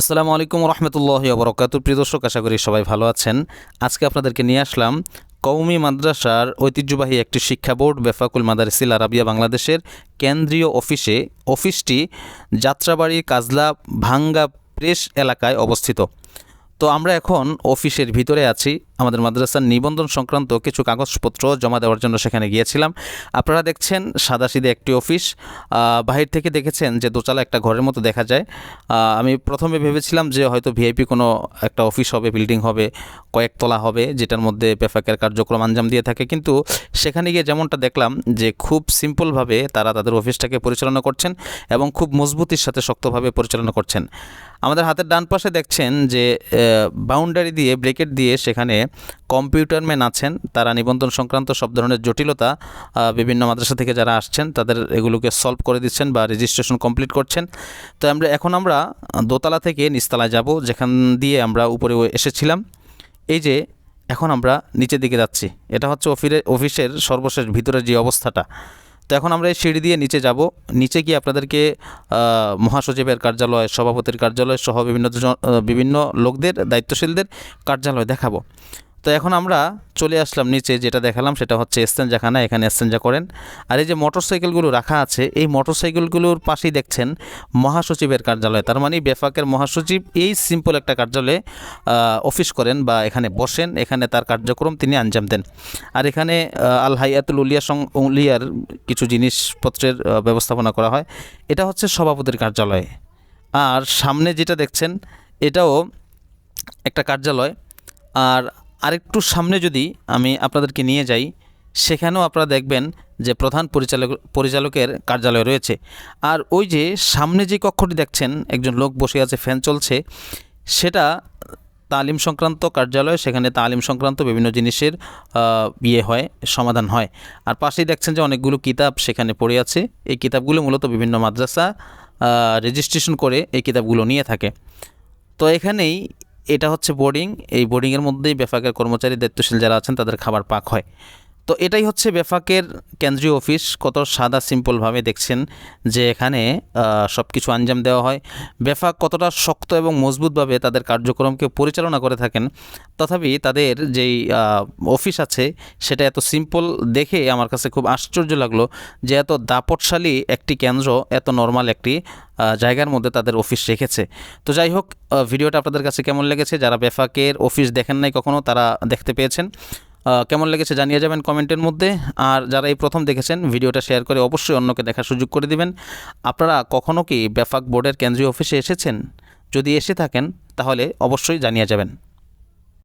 আসসালামু আলাইকুম রহমতুল্লাহ বরকাত প্রিয় দর্শক, আশা করি সবাই ভালো আছেন। আজকে আপনাদেরকে নিয়ে আসলাম কৌমি মাদ্রাসার ঐতিহ্যবাহী একটি শিক্ষা বোর্ড বেফাকুল মাদারিসিল আরাবিয়া বাংলাদেশের কেন্দ্রীয় অফিসে, অফিসটি যাত্রাবাড়ি কাজলা ভাঙ্গা প্রেস এলাকায় অবস্থিত। তো আমরা এখন অফিসের ভিতরে আছি। আমাদের মাদ্রাসার নিবন্ধন সংক্রান্ত কিছু কাগজপত্র জমা দেওয়ার জন্য সেখানে গিয়েছিলাম। আপনারা দেখছেন সাদাসিদে একটি অফিস। বাহির থেকে দেখেছেন যে দোতলা একটা ঘরের মতো দেখা যায়। আমি প্রথমে ভেবেছিলাম যে হয়তো ভিআইপি কোনো একটা অফিস হবে, বিল্ডিং হবে কয়েকতলা হবে, যেটার মধ্যে পেফাকের কার্যক্রম আঞ্জাম দিয়ে থাকে। কিন্তু সেখানে গিয়ে যেমনটা দেখলাম যে খুব সিম্পলভাবে তারা তাদের অফিসটাকে পরিচালনা করছেন এবং খুব মজবুতির সাথে শক্তভাবে পরিচালনা করছেন। আমাদের হাতের ডান পাশে দেখছেন যে বাউন্ডারি দিয়ে ব্রেকেট দিয়ে সেখানে কম্পিউটার ম্যান আছেন। তারা নিবন্ধন সংক্রান্ত সব ধরনের জটিলতা বিভিন্ন মাদ্রাসা থেকে যারা আসছেন, তাদের এগুলোকে সলভ করে দিচ্ছেন বা রেজিস্ট্রেশন কমপ্লিট করছেন। তো আমরা, এখন আমরা দোতলা থেকে নিচতলায় যাব, যেখান দিয়ে আমরা উপরে এসেছিলাম। এই যে, এখন আমরা নিচের দিকে যাচ্ছি। এটা হচ্ছে অফিসের অফিসের সর্বশেষ ভিতরের যে অবস্থাটা। তো এখন আমরা এই সিঁড়ি দিয়ে নিচে যাব। নিচে গিয়ে আপনাদেরকে মহাসচিবের কার্যালয়, সভাপতির কার্যালয় সহ বিভিন্ন বিভিন্ন লোকদের, দায়িত্বশীলদের কার্যালয় দেখাবো। তো এখন আমরা চলে আসলাম নিচে, যেটা দেখালাম সেটা হচ্ছে এস্তেঞ্জাখানা এখানে এস্তেঞ্জা করেন। আর এই যে মোটরসাইকেলগুলো রাখা আছে, এই মোটরসাইকেলগুলোর পাশেই দেখছেন মহাসচিবের কার্যালয়। তার মানে বেফাকের মহাসচিব এই সিম্পল একটা কার্যালয়ে অফিস করেন বা এখানে বসেন। এখানে তার কার্যক্রম তিনি আঞ্জাম দেন। আর এখানে আল হাইয়াতুল উলিয়া সং, উলিয়ার কিছু জিনিসপত্রের ব্যবস্থাপনা করা হয়। এটা হচ্ছে সভাপতির কার্যালয়। আর সামনে যেটা দেখছেন, এটাও একটা কার্যালয়। আর আরেকটু সামনে যদি আমি আপনাদেরকে নিয়ে যাই, সেখানেও আপনারা দেখবেন যে প্রধান পরিচালক, পরিচালকের কার্যালয় রয়েছে। আর ওই যে সামনে যে কক্ষটি দেখছেন, একজন লোক বসে আছে, ফ্যান চলছে, সেটা তালিম সংক্রান্ত কার্যালয়, সেখানে তালিম সংক্রান্ত বিভিন্ন জিনিসের ইয়ে হয়, সমাধান হয়। আর পাশেই দেখছেন যে অনেকগুলো কিতাব সেখানে পড়ে আছে। এই কিতাবগুলো মূলত বিভিন্ন মাদ্রাসা রেজিস্ট্রেশন করে এই কিতাবগুলো নিয়ে থাকে। তো এখানেই এটা হচ্ছে বোর্ডিং। এই বোর্ডিংয়ের মধ্যেই বেফাকের কর্মচারী দায়িত্বশীল যারা আছেন, তাদের খাবার পাক হয়। তো এটাই হচ্ছে বেফাকের কেন্দ্রীয় অফিস। কত সাদা সিম্পলভাবে দেখছেন যে এখানে সব কিছু আঞ্জাম দেওয়া হয়। বেফাক কতটা শক্ত এবং মজবুতভাবে তাদের কার্যক্রমকে পরিচালনা করে থাকেন, তথাপি তাদের যেই অফিস আছে সেটা এত সিম্পল দেখে আমার কাছে খুব আশ্চর্য লাগল যে এত দাপটশালী একটি কেন্দ্র, এত নর্মাল একটি জায়গার মধ্যে তাদের অফিস রেখেছে। তো যাই হোক ভিডিওটা আপনাদের কাছে কেমন লেগেছে? যারা বেফাকের অফিস দেখেন নাই কখনো, তারা দেখতে পেয়েছেন। কেমন লেগেছে জানিয়ে যাবেন কমেন্টের মধ্যে। আর যারা এই প্রথম দেখেছেন, ভিডিওটা শেয়ার করে অবশ্যই অন্যকে দেখার সুযোগ করে দিবেন। আপনারা কখনও কি ব্যাফাক বোর্ডের কেন্দ্রীয় অফিসে এসেছেন? যদি এসে থাকেন, তাহলে অবশ্যই জানিয়ে যাবেন।